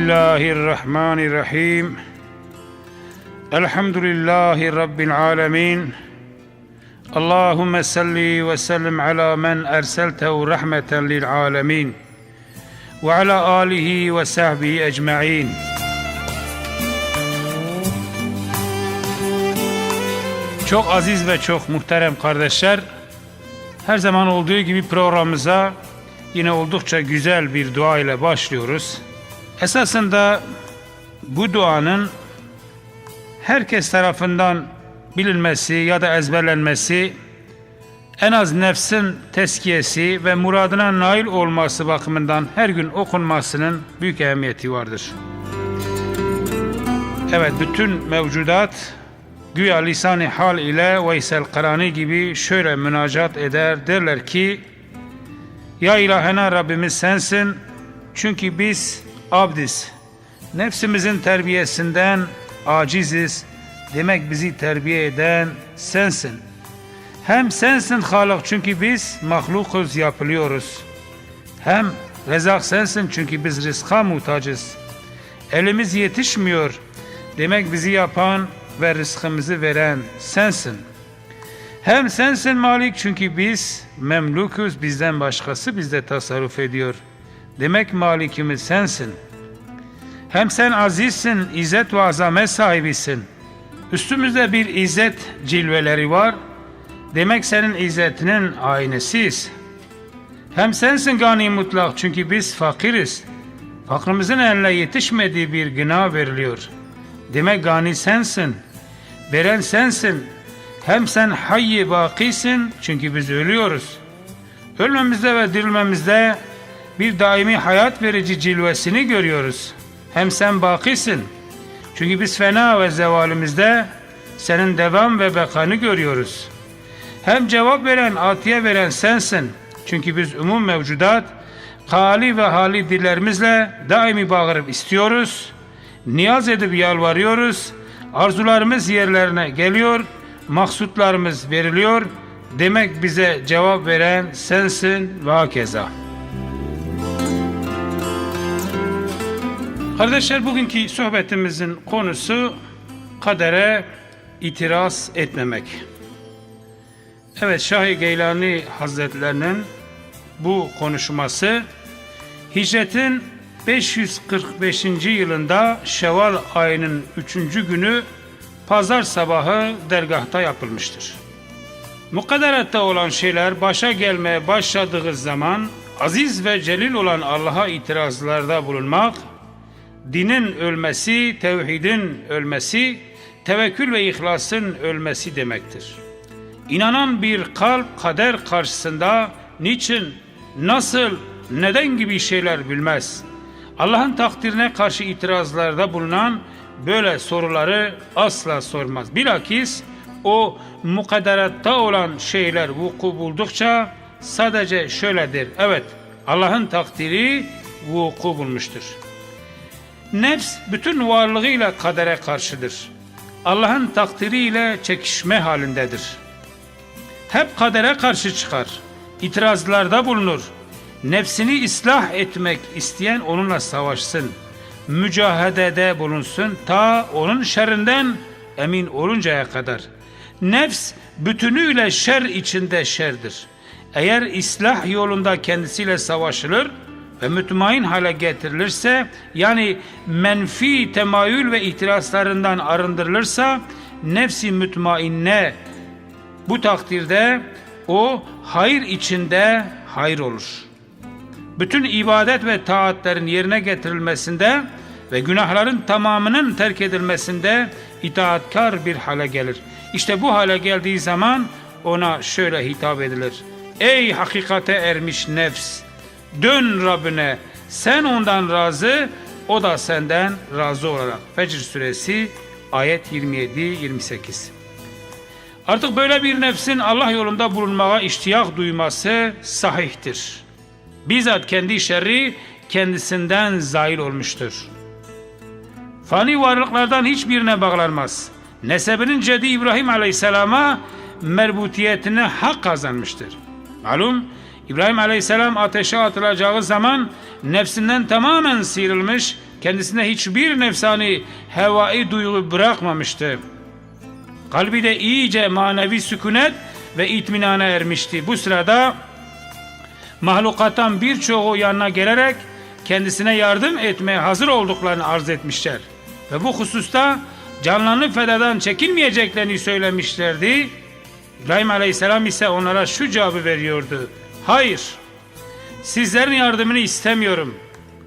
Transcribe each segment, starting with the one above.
Bismillahirrahmanirrahim. Elhamdülillahi Rabbil alemin. Allahümme salli ve sellim ala men erseltehu rahmeten lil alemin. Ve ala alihi ve sahbihi ecma'in. Çok aziz ve çok muhterem kardeşler, her zaman olduğu gibi programımıza yine oldukça güzel bir dua ile başlıyoruz. Esasında bu duanın herkes tarafından bilinmesi ya da ezberlenmesi en az nefsin teskiyesi ve muradına nail olması bakımından her gün okunmasının büyük ehemmiyeti vardır. Evet bütün mevcudat güya lisan-ı hal ile Veysel Karani gibi şöyle münacat eder derler ki Ya ilahena Rabbimiz sensin çünkü biz abdiz. Nefsimizin terbiyesinden aciziz. Demek bizi terbiye eden sensin. Hem sensin Halık çünkü biz mahlukuz yapılıyoruz. Hem rezak sensin çünkü biz rızka muhtacız. Elimiz yetişmiyor. Demek bizi yapan ve rızkımızı veren sensin. Hem sensin Malik çünkü biz memlukuz bizden başkası bizde tasarruf ediyor. Demek malikimiz sensin. Hem sen azizsin, izzet ve azamet sahibisin. Üstümüzde bir izzet cilveleri var. Demek senin izzetinin aynesiyiz. Hem sensin gani mutlak çünkü biz fakiriz. Fakrımızın eline yetişmediği bir gına veriliyor. Demek gani sensin. Veren sensin. Hem sen hayyi bakisin çünkü biz ölüyoruz. Ölmemizde ve dirilmemizde bir daimi hayat verici cilvesini görüyoruz. Hem sen bakisin. Çünkü biz fena ve zevalimizde senin devam ve bekanı görüyoruz. Hem cevap veren, atiye veren sensin. Çünkü biz umum mevcudat, hali ve hali dillerimizle daimi bağırıp istiyoruz. Niyaz edip yalvarıyoruz. Arzularımız yerlerine geliyor. Maksutlarımız veriliyor. Demek bize cevap veren sensin ve hakeza. Kardeşler bugünkü sohbetimizin konusu kadere itiraz etmemek. Evet Şah-ı Geylani Hazretlerinin bu konuşması hicretin 545. yılında Şevval ayının 3. günü pazar sabahı dergahta yapılmıştır. Mukadderette olan şeyler başa gelmeye başladığı zaman aziz ve celil olan Allah'a itirazlarda bulunmak, dinin ölmesi, tevhidin ölmesi, tevekkül ve ihlasın ölmesi demektir. İnanan bir kalp kader karşısında niçin, nasıl, neden gibi şeyler bilmez. Allah'ın takdirine karşı itirazlarda bulunan böyle soruları asla sormaz. Bilakis o mukadderatta olan şeyler vuku buldukça sadece şöyledir. Evet Allah'ın takdiri vuku bulmuştur. Nefs bütün varlığıyla kadere karşıdır. Allah'ın takdiriyle çekişme halindedir. Hep kadere karşı çıkar. İtirazlarda bulunur. Nefsini ıslah etmek isteyen onunla savaşsın. Mücahedede bulunsun ta onun şerrinden emin oluncaya kadar. Nefs bütünüyle şer içinde şerdir. Eğer ıslah yolunda kendisiyle savaşılır ve mütmain hale getirilirse yani menfi temayül ve itirazlarından arındırılırsa nefsi mütmainne bu takdirde o hayır içinde hayır olur. Bütün ibadet ve taatlerin yerine getirilmesinde ve günahların tamamının terk edilmesinde itaatkar bir hale gelir. İşte bu hale geldiği zaman ona şöyle hitap edilir. Ey hakikate ermiş nefs! Dön Rabbine. Sen ondan razı, o da senden razı olarak. Fecr suresi ayet 27-28. Artık böyle bir nefsin Allah yolunda bulunmaya iştiyak duyması sahihtir. Bizzat kendi şerri kendisinden zail olmuştur. Fani varlıklardan hiçbirine bağlanmaz. Nesebinin cedi İbrahim Aleyhisselam'a merbutiyetine hak kazanmıştır. Malum İbrahim Aleyhisselam ateşe atılacağı zaman nefsinden tamamen sıyrılmış, kendisine hiçbir nefsani hevai duygu bırakmamıştı. Kalbi de iyice manevi sükunet ve itminana ermişti. Bu sırada mahlukattan birçoğu yanına gelerek kendisine yardım etmeye hazır olduklarını arz etmişler. Ve bu hususta canlarını fedadan çekinmeyeceklerini söylemişlerdi. İbrahim Aleyhisselam ise onlara şu cevabı veriyordu. Hayır, sizlerin yardımını istemiyorum.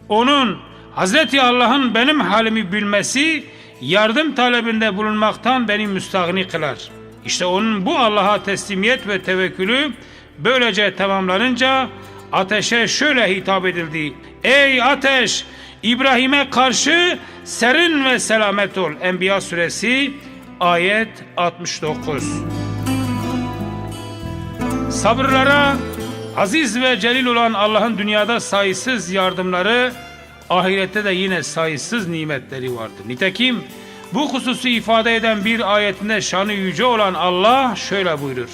Onun, Hazreti Allah'ın benim halimi bilmesi, yardım talebinde bulunmaktan beni müstahni kılar. İşte onun bu Allah'a teslimiyet ve tevekkülü böylece tamamlanınca ateşe şöyle hitap edildi. Ey ateş! İbrahim'e karşı serin ve selamet ol. Enbiya suresi ayet 69. Sabırlara aziz ve celil olan Allah'ın dünyada sayısız yardımları, ahirette de yine sayısız nimetleri vardır. Nitekim bu hususu ifade eden bir ayetinde şanı yüce olan Allah şöyle buyurur.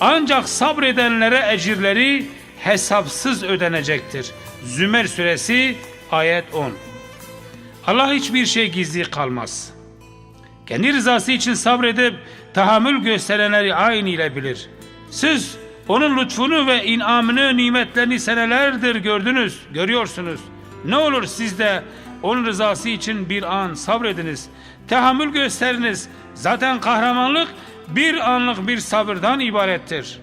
Ancak sabredenlere ecirleri hesapsız ödenecektir. Zümer suresi ayet 10. Allah hiçbir şey gizli kalmaz. Kendi rızası için sabredip tahammül gösterenleri aynı ile bilir. Siz onun lütfunu ve inamını, nimetlerini senelerdir gördünüz, görüyorsunuz. Ne olur siz de onun rızası için bir an sabrediniz. Tahammül gösteriniz. Zaten kahramanlık bir anlık bir sabırdan ibarettir.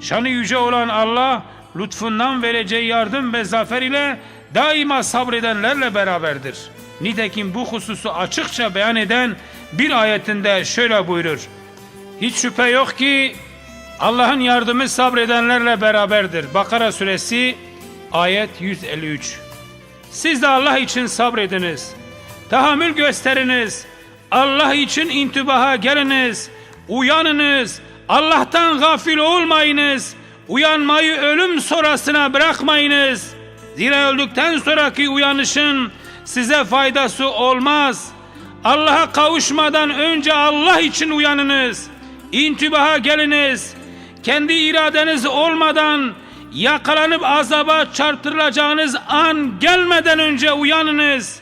Şanı yüce olan Allah lütfundan vereceği yardım ve zafer ile daima sabredenlerle beraberdir. Nitekim bu hususu açıkça beyan eden bir ayetinde şöyle buyurur. Hiç şüphe yok ki Allah'ın yardımı sabredenlerle beraberdir. Bakara suresi ayet 153. Siz de Allah için sabrediniz. Tahammül gösteriniz. Allah için intibaha geliniz. Uyanınız. Allah'tan gafil olmayınız. Uyanmayı ölüm sonrasına bırakmayınız. Zira öldükten sonraki uyanışın size faydası olmaz. Allah'a kavuşmadan önce Allah için uyanınız. İntibaha geliniz. Kendi iradeniz olmadan yakalanıp azaba çarptırılacağınız an gelmeden önce uyanınız.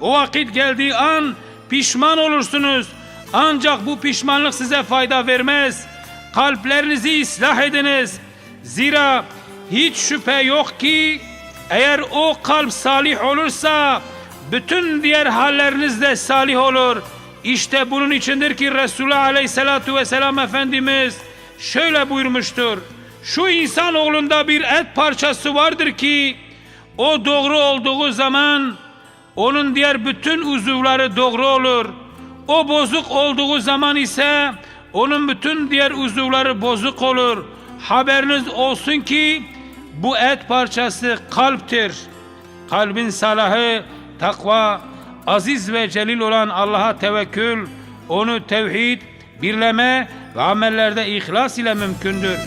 O vakit geldiği an pişman olursunuz. Ancak bu pişmanlık size fayda vermez. Kalplerinizi ıslah ediniz. Zira hiç şüphe yok ki eğer o kalp salih olursa bütün diğer halleriniz de salih olur. İşte bunun içindir ki Resulullah Aleyhisselatu Vesselam Efendimiz şöyle buyurmuştur. Şu insan oğlunda bir et parçası vardır ki o doğru olduğu zaman onun diğer bütün uzuvları doğru olur. O bozuk olduğu zaman ise onun bütün diğer uzuvları bozuk olur. Haberiniz olsun ki bu et parçası kalptir. Kalbin salahı, takva, aziz ve celil olan Allah'a tevekkül, onu tevhid, birleme ve amellerde ihlas ile mümkündür.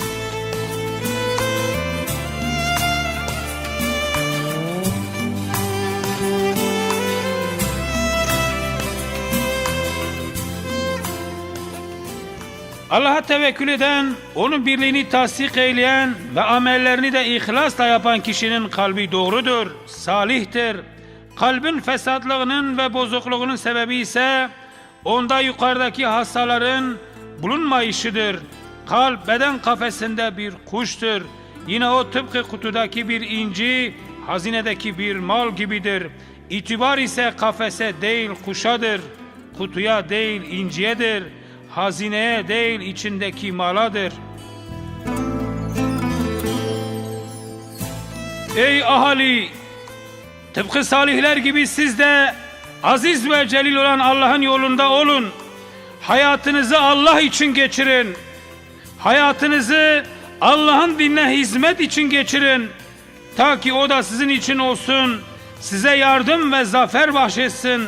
Allah'a tevekkül eden, onun birliğini tasdik eyleyen ve amellerini de ihlasla yapan kişinin kalbi doğrudur, salihtir. Kalbin fesatlığının ve bozukluğunun sebebi ise onda yukarıdaki hastaların bulunmayışıdır. Kalp beden kafesinde bir kuştur. Yine o tıpkı kutudaki bir inci, hazinedeki bir mal gibidir. İtibar ise kafese değil kuşadır. Kutuya değil inciyedir. Hazineye değil içindeki maladır. Ey ahali! Tıpkı salihler gibi siz de aziz ve celil olan Allah'ın yolunda olun. Hayatınızı Allah için geçirin. Hayatınızı Allah'ın dinine hizmet için geçirin. Ta ki o da sizin için olsun. Size yardım ve zafer bahşetsin.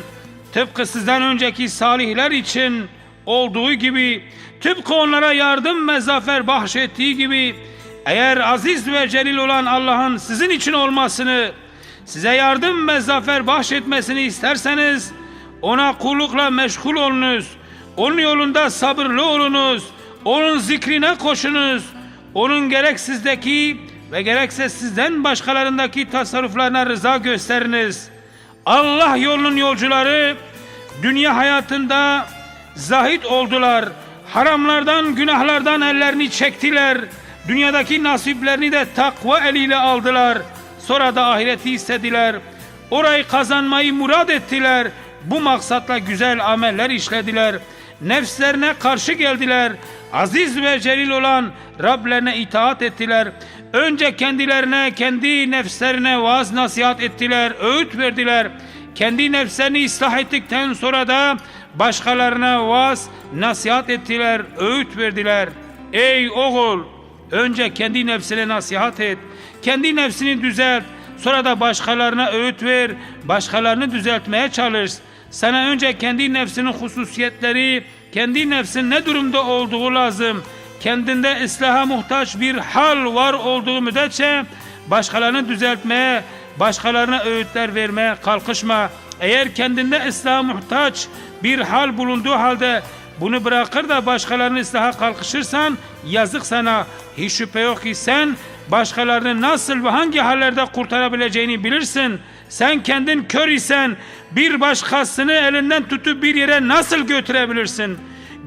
Tıpkı sizden önceki salihler için olduğu gibi, tıpkı onlara yardım ve zafer bahşettiği gibi, eğer aziz ve celil olan Allah'ın sizin için olmasını, size yardım ve zafer bahşetmesini isterseniz, ona kullukla meşgul olunuz, onun yolunda sabırlı olunuz, onun zikrine koşunuz, onun gerek sizdeki ve gerekse sizden başkalarındaki tasarruflarına rıza gösteriniz. Allah yolunun yolcuları dünya hayatında zahit oldular. Haramlardan, günahlardan ellerini çektiler. Dünyadaki nasiplerini de takva eliyle aldılar. Sonra da ahireti istediler. Orayı kazanmayı murad ettiler. Bu maksatla güzel ameller işlediler. Nefslerine karşı geldiler. Aziz ve celil olan Rablerine itaat ettiler. Önce kendilerine, kendi nefslerine vaaz nasihat ettiler, öğüt verdiler. Kendi nefslerini ıslah ettikten sonra da başkalarına vaaz nasihat ettiler, öğüt verdiler. Ey oğul! Önce kendi nefsine nasihat et. Kendi nefsini düzelt. Sonra da başkalarına öğüt ver. Başkalarını düzeltmeye çalış. Sana önce kendi nefsinin hususiyetleri, kendi nefsin ne durumda olduğu lazım. Kendinde ıslaha muhtaç bir hal var olduğu müddetçe başkalarını düzeltmeye, başkalarına öğütler vermeye kalkışma. Eğer kendinde ıslaha muhtaç bir hal bulunduğu halde bunu bırakır da başkalarını ıslaha kalkışırsan yazık sana. Hiç şüphe yok ki sen başkalarını nasıl ve hangi hallerde kurtarabileceğini bilirsin. Sen kendin kör isen bir başkasını elinden tutup bir yere nasıl götürebilirsin?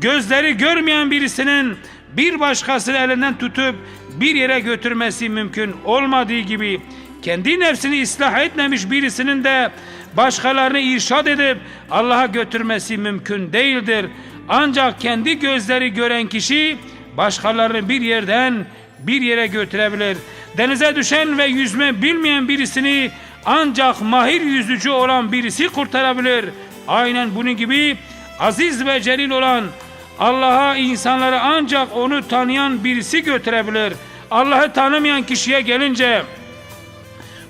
Gözleri görmeyen birisinin bir başkasını elinden tutup bir yere götürmesi mümkün olmadığı gibi kendi nefsini ıslah etmemiş birisinin de başkalarını irşad edip Allah'a götürmesi mümkün değildir. Ancak kendi gözleri gören kişi başkalarını bir yerden bir yere götürebilir. Denize düşen ve yüzme bilmeyen birisini ancak mahir yüzücü olan birisi kurtarabilir. Aynen bunun gibi aziz ve celil olan Allah'a insanları ancak onu tanıyan birisi götürebilir. Allah'ı tanımayan kişiye gelince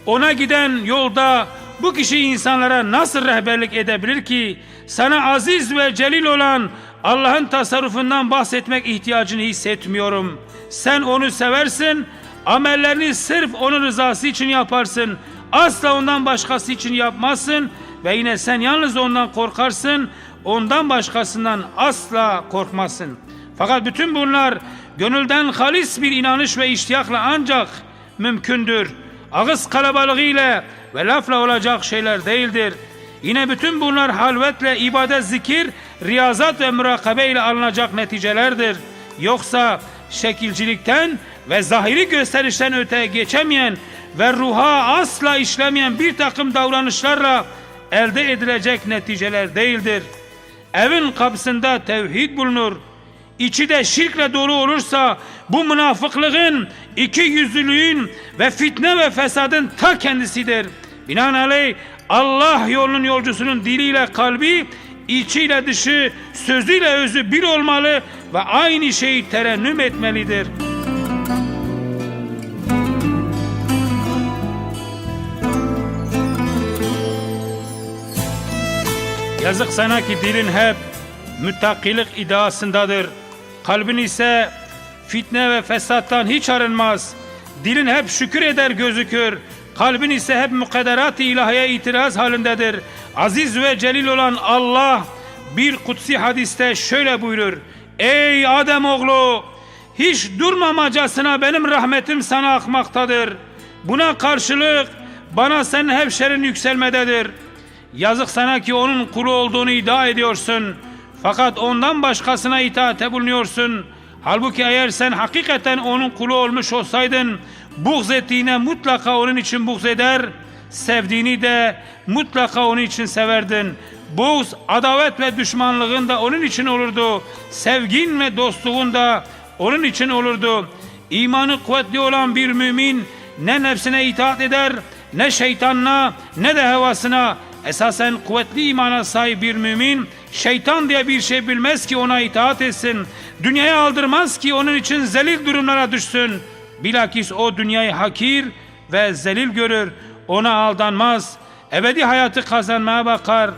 ona giden yolda bu kişi insanlara nasıl rehberlik edebilir ki? Sana aziz ve celil olan Allah'ın tasarrufundan bahsetmek ihtiyacını hissetmiyorum. Sen onu seversin, amellerini sırf onun rızası için yaparsın. Asla ondan başkası için yapmazsın ve yine sen yalnız ondan korkarsın, ondan başkasından asla korkmazsın. Fakat bütün bunlar gönülden halis bir inanış ve iştiyakla ancak mümkündür. Ağız kalabalığıyla ve lafla olacak şeyler değildir. Yine bütün bunlar halvetle, ibadet, zikir, riyazat ve mürakabe ile alınacak neticelerdir. Yoksa şekilcilikten ve zahiri gösterişten öteye geçemeyen ve ruha asla işlemeyen bir takım davranışlarla elde edilecek neticeler değildir. Evin kapısında tevhid bulunur. İçi de şirkle dolu olursa bu münafıklığın, iki yüzlülüğün ve fitne ve fesadın ta kendisidir. Binaenaleyh Allah yolunun yolcusunun diliyle kalbi, içiyle dışı, sözüyle özü bir olmalı ve aynı şeyi terennüm etmelidir. Yazık sana ki dilin hep müttakilik iddiasındadır. Kalbin ise fitne ve fesattan hiç arınmaz. Dilin hep şükür eder gözükür. Kalbin ise hep mukadderat-ı ilahiye itiraz halindedir. Aziz ve celil olan Allah bir kutsi hadiste şöyle buyurur. Ey Adem oğlu hiç durmamacasına benim rahmetim sana akmaktadır. Buna karşılık bana senin hevşerin yükselmededir. Yazık sana ki onun kulu olduğunu iddia ediyorsun. Fakat ondan başkasına itaate bulunuyorsun. Halbuki eğer sen hakikaten onun kulu olmuş olsaydın, buğz ettiğine mutlaka onun için buğz eder, sevdiğini de mutlaka onun için severdin. Buğz, adavet ve düşmanlığın da onun için olurdu. Sevgin ve dostluğun da onun için olurdu. İmanı kuvvetli olan bir mümin ne nefsine itaat eder, ne şeytanına, ne de hevasına, Esasen kuvvetli imana sahip bir mümin şeytan diye bir şey bilmez ki ona itaat etsin. Dünyaya aldırmaz ki onun için zelil durumlara düşsün. Bilakis o dünyayı hakir ve zelil görür. Ona aldanmaz. Ebedi hayatı kazanmaya bakar.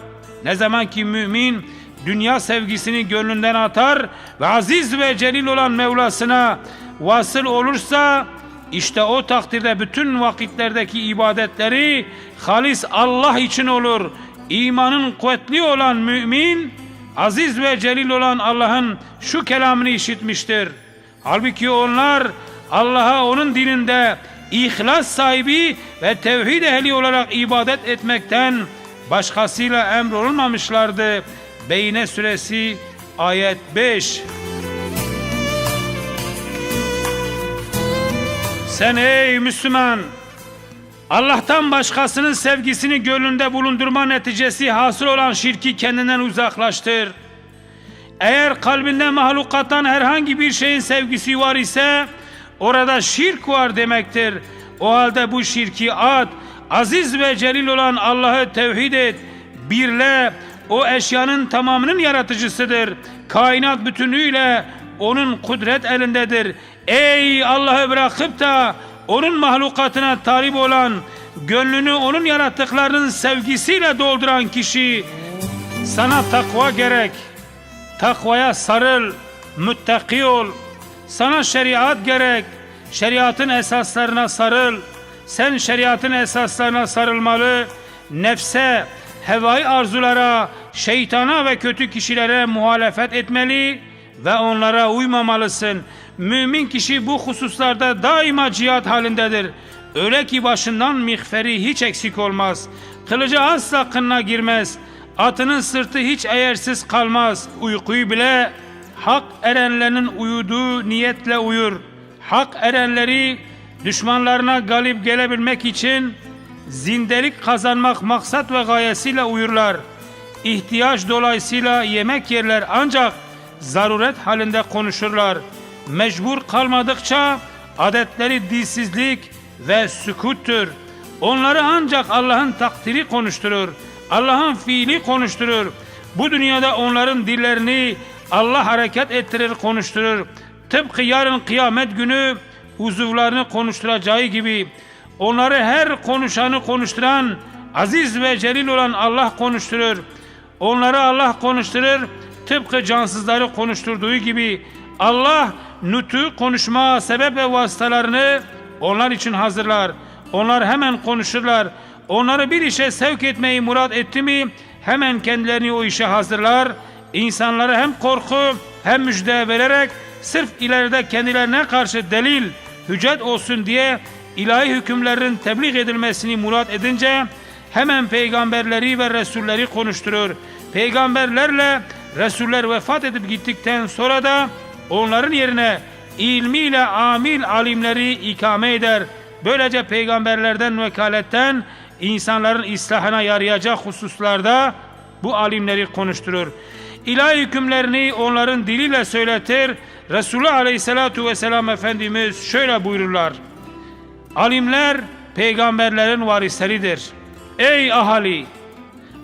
Ne zaman ki mümin dünya sevgisini gönlünden atar ve aziz ve celil olan Mevlasına vasıl olursa işte o takdirde bütün vakitlerdeki ibadetleri halis Allah için olur. İmanın kuvvetli olan mümin, aziz ve celil olan Allah'ın şu kelamını işitmiştir. Halbuki onlar Allah'a onun dininde ihlas sahibi ve tevhid ehli olarak ibadet etmekten başkasıyla emrolunmamışlardı. Beyne suresi ayet 5 Sen ey Müslüman Allah'tan başkasının sevgisini gönlünde bulundurma neticesi hasıl olan şirki kendinden uzaklaştır. Eğer kalbinde mahlukattan herhangi bir şeyin sevgisi var ise orada şirk var demektir. O halde bu şirki at, aziz ve celil olan Allah'ı tevhid et, birle, o eşyanın tamamının yaratıcısıdır. Kainat bütünüyle onun kudret elindedir. Ey Allah'ı bırakıp da onun mahlukatına talip olan, gönlünü onun yarattıklarının sevgisiyle dolduran kişi, sana takva gerek. Takvaya sarıl, müttaki ol. Sana şeriat gerek. Şeriatın esaslarına sarıl. Sen şeriatın esaslarına sarılmalı. Nefse, hevai arzulara, şeytana ve kötü kişilere muhalefet etmeli ve onlara uymamalısın. Mümin kişi bu hususlarda daima cihat halindedir. Öyle ki başından mihferi hiç eksik olmaz. Kılıcı asla kınına girmez. Atının sırtı hiç eğersiz kalmaz. Uykuyu bile hak erenlerin uyuduğu niyetle uyur. Hak erenleri düşmanlarına galip gelebilmek için zindelik kazanmak maksat ve gayesiyle uyurlar. İhtiyaç dolayısıyla yemek yerler ancak zaruret halinde konuşurlar. Mecbur kalmadıkça adetleri dilsizlik ve sükuttur. Onları ancak Allah'ın takdiri konuşturur. Allah'ın fiili konuşturur. Bu dünyada onların dillerini Allah hareket ettirir konuşturur. Tıpkı yarın kıyamet günü uzuvlarını konuşturacağı gibi onları her konuşanı konuşturan aziz ve celil olan Allah konuşturur. Onları Allah konuşturur. Tıpkı cansızları konuşturduğu gibi Allah nütü konuşma sebep ve vasıtalarını onlar için hazırlar. Onlar hemen konuşurlar. Onları bir işe sevk etmeyi murat etti mi hemen kendilerini o işe hazırlar. İnsanlara hem korku hem müjde vererek sırf ileride kendilerine karşı delil, hüccet olsun diye ilahi hükümlerin tebliğ edilmesini murat edince hemen peygamberleri ve resulleri konuşturur. Peygamberlerle resuller vefat edip gittikten sonra da onların yerine ilmiyle amil alimleri ikame eder. Böylece peygamberlerden vekaletten insanların islahına yarayacak hususlarda bu alimleri konuşturur. İlahi hükümlerini onların diliyle söyletir. Resulullah Aleyhisselatu Vesselam Efendimiz şöyle buyururlar. Alimler peygamberlerin varisleridir. Ey ahali!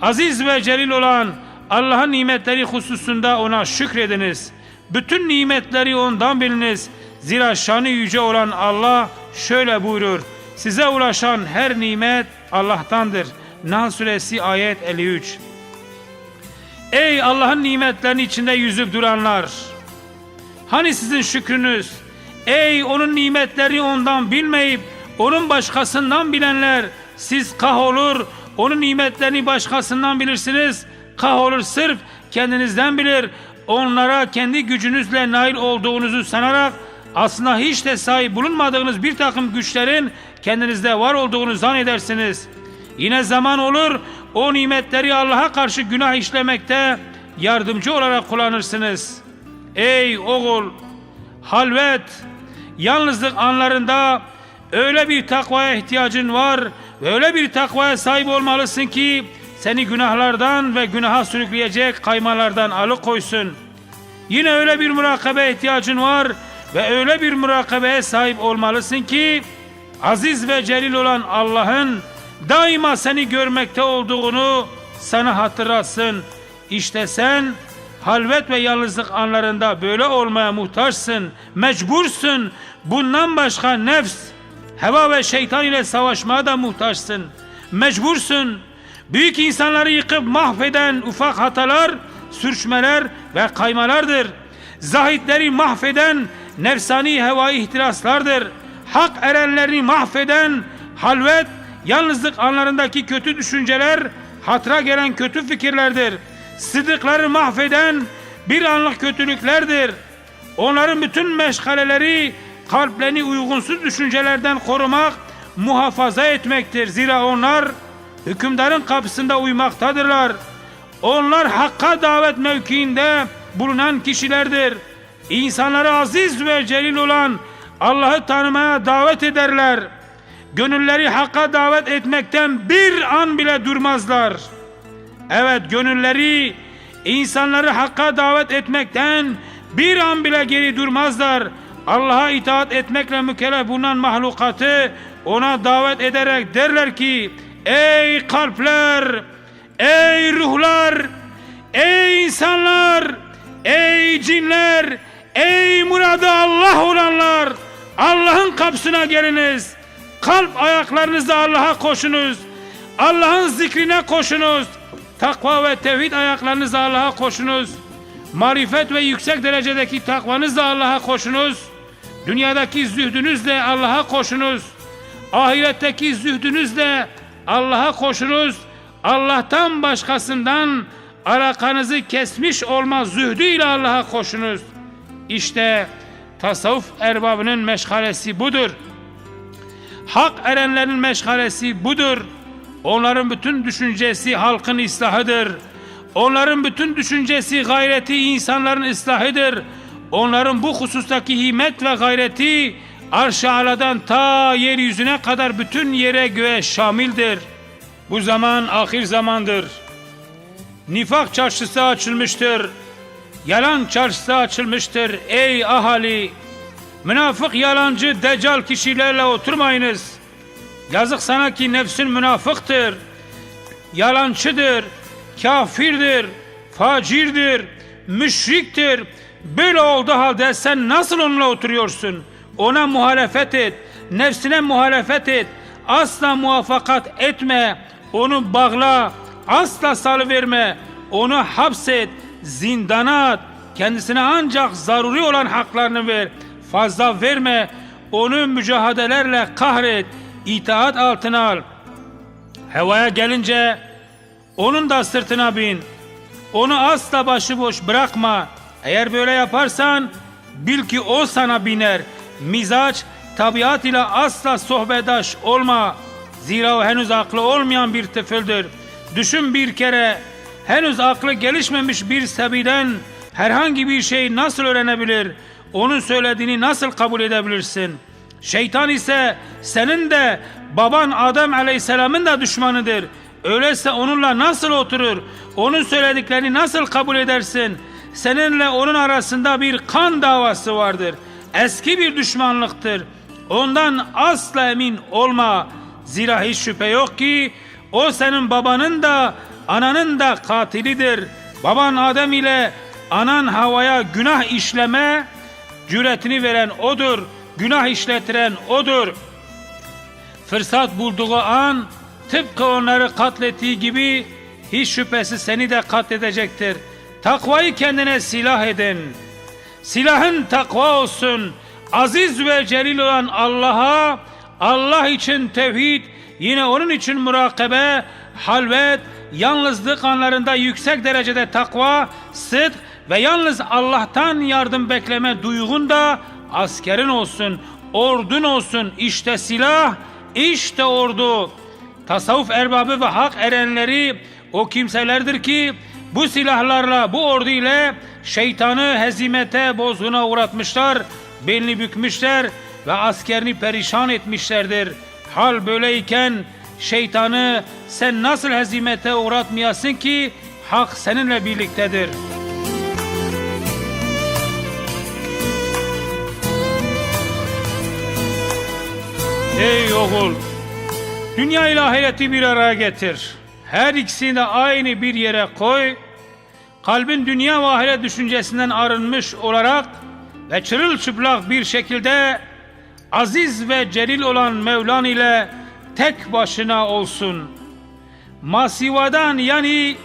Aziz ve celil olan Allah'ın nimetleri hususunda ona şükrediniz. Bütün nimetleri ondan biliniz. Zira şanı yüce olan Allah şöyle buyurur. Size ulaşan her nimet Allah'tandır. Nahl suresi ayet 53. Ey Allah'ın nimetlerinin içinde yüzüp duranlar! Hani sizin şükrünüz? Ey onun nimetleri ondan bilmeyip onun başkasından bilenler siz kahrolur onun nimetlerini başkasından bilirsiniz kahrolur sırf kendinizden bilir onlara kendi gücünüzle nail olduğunuzu sanarak aslında hiç de sahip bulunmadığınız bir takım güçlerin kendinizde var olduğunu zannedersiniz. Yine zaman olur o nimetleri Allah'a karşı günah işlemekte yardımcı olarak kullanırsınız. Ey oğul, halvet, yalnızlık anlarında öyle bir takvaya ihtiyacın var ve öyle bir takvaya sahip olmalısın ki seni günahlardan ve günaha sürükleyecek kaymalardan alıkoysun. Yine öyle bir murakabe ihtiyacın var ve öyle bir murakabeye sahip olmalısın ki aziz ve celil olan Allah'ın daima seni görmekte olduğunu sana hatırlatsın. İşte sen halvet ve yalnızlık anlarında böyle olmaya muhtaçsın, mecbursun. Bundan başka nefs, heva ve şeytan ile savaşmaya da muhtaçsın. Mecbursun. Büyük insanları yıkıp mahveden ufak hatalar, sürçmeler ve kaymalardır. Zahitleri mahveden nefsani hevai ihtiraslardır. Hak erenlerini mahveden halvet, yalnızlık anlarındaki kötü düşünceler, hatıra gelen kötü fikirlerdir. Sıdıkları mahveden bir anlık kötülüklerdir. Onların bütün meşgaleleri kalplerini uygunsuz düşüncelerden korumak, muhafaza etmektir. Zira onlar hükümdarın kapısında uymaktadırlar. Onlar hakka davet mevkiinde bulunan kişilerdir. İnsanları aziz ve celil olan Allah'ı tanımaya davet ederler. Gönülleri hakka davet etmekten bir an bile durmazlar. Evet gönülleri insanları hakka davet etmekten bir an bile geri durmazlar. Allah'a itaat etmekle mükellef bulunan mahlukatı ona davet ederek derler ki Ey kalpler, ey ruhlar, ey insanlar, ey cinler, ey muradı Allah olanlar Allah'ın kapısına geliniz. Kalp ayaklarınızla Allah'a koşunuz. Allah'ın zikrine koşunuz. Takva ve tevhid ayaklarınızla Allah'a koşunuz. Marifet ve yüksek derecedeki takvanızla Allah'a koşunuz. Dünyadaki zühdünüzle Allah'a koşunuz. Ahiretteki zühdünüzle Allah'a koşunuz. Allah'tan başkasından alakanızı kesmiş olma zühdüyle Allah'a koşunuz. İşte tasavvuf erbabının meşgalesi budur. Hak erenlerin meşgalesi budur. Onların bütün düşüncesi halkın islahıdır. Onların bütün düşüncesi gayreti insanların ıslahıdır. Onların bu husustaki himmet ve gayreti arş-ı aladan ta yeryüzüne kadar bütün yere göğe şamildir. Bu zaman ahir zamandır. Nifak çarşısı açılmıştır. Yalan çarşısı açılmıştır. Ey ahali! Münafık yalancı deccal kişilerle oturmayınız. Yazık sana ki nefsin münafıktır. Yalancıdır, kafirdir, facirdir, müşriktir. Böyle olduğu halde sen nasıl onunla oturuyorsun? Ona muhalefet et, nefsine muhalefet et. Asla muvaffakat etme, onu bağla, asla salıverme, onu hapset, zindana at. Kendisine ancak zaruri olan haklarını ver. Fazla verme, onu mücadelelerle kahret, itaat altına al. Hevaya gelince onun da sırtına bin. Onu asla başıboş bırakma. Eğer böyle yaparsan bil ki o sana biner. Mizaç tabiat ile asla sohbedaş olma. Zira o henüz aklı olmayan bir tıfıldır. Düşün bir kere henüz aklı gelişmemiş bir sebiden herhangi bir şey nasıl öğrenebilir? Onun söylediğini nasıl kabul edebilirsin? Şeytan ise senin de baban Adem Aleyhisselam'ın da düşmanıdır. Öyleyse onunla nasıl oturur? Onun söylediklerini nasıl kabul edersin? Seninle onun arasında bir kan davası vardır. Eski bir düşmanlıktır. Ondan asla emin olma. Zira hiç şüphe yok ki o senin babanın da ananın da katilidir. Baban Adem ile anan Havaya günah işleme cüretini veren odur. Günah işletiren odur. Fırsat bulduğu an tıpkı onları katlettiği gibi hiç şüphesiz seni de katledecektir. Takvayı kendine silah edin. Silahın takva olsun. Aziz ve celil olan Allah'a, Allah için tevhid, yine onun için murakabe, halvet, yalnızlık anlarında yüksek derecede takva, sıdk ve yalnız Allah'tan yardım bekleme duygun da askerin olsun, ordun olsun. İşte silah, işte ordu. Tasavvuf erbabı ve hak erenleri o kimselerdir ki bu silahlarla, bu ordu ile şeytanı hezimete, bozguna uğratmışlar, belini bükmüşler ve askerini perişan etmişlerdir. Hal böyleyken şeytanı sen nasıl hezimete uğratmayasın ki hak seninle birliktedir. Ey oğul! Dünya ile ahireti bir araya getir. Her ikisini de aynı bir yere koy. Kalbin dünya ve ahiret düşüncesinden arınmış olarak ve çırılçıplak bir şekilde aziz ve celil olan Mevlan ile tek başına olsun. Masivadan yani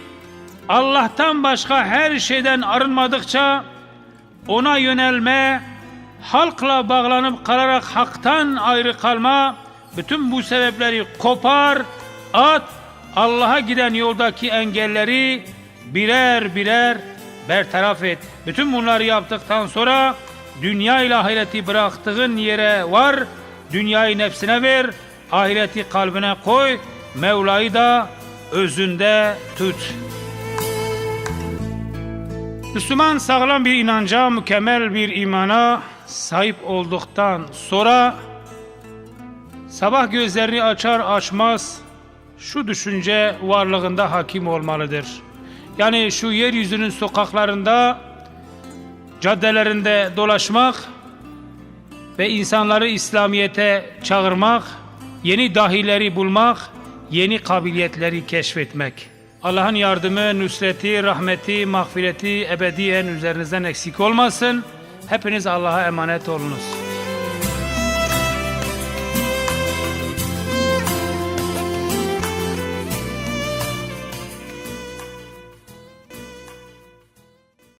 Allah'tan başka her şeyden arınmadıkça ona yönelme, halkla bağlanıp kalarak haktan ayrı kalma, bütün bu sebepleri kopar, at, Allah'a giden yoldaki engelleri birer birer bertaraf et. Bütün bunları yaptıktan sonra Dünya ile ahireti bıraktığın yere var, dünyayı nefsine ver, ahireti kalbine koy, Mevla'yı da özünde tut. Müslüman sağlam bir inanca, mükemmel bir imana sahip olduktan sonra sabah gözlerini açar açmaz şu düşünce varlığında hakim olmalıdır. Yani şu yeryüzünün sokaklarında, caddelerinde dolaşmak ve insanları İslamiyet'e çağırmak, yeni dahileri bulmak, yeni kabiliyetleri keşfetmek. Allah'ın yardımı, nusreti, rahmeti, mağfireti ebediyen üzerinizden eksik olmasın. Hepiniz Allah'a emanet olunuz.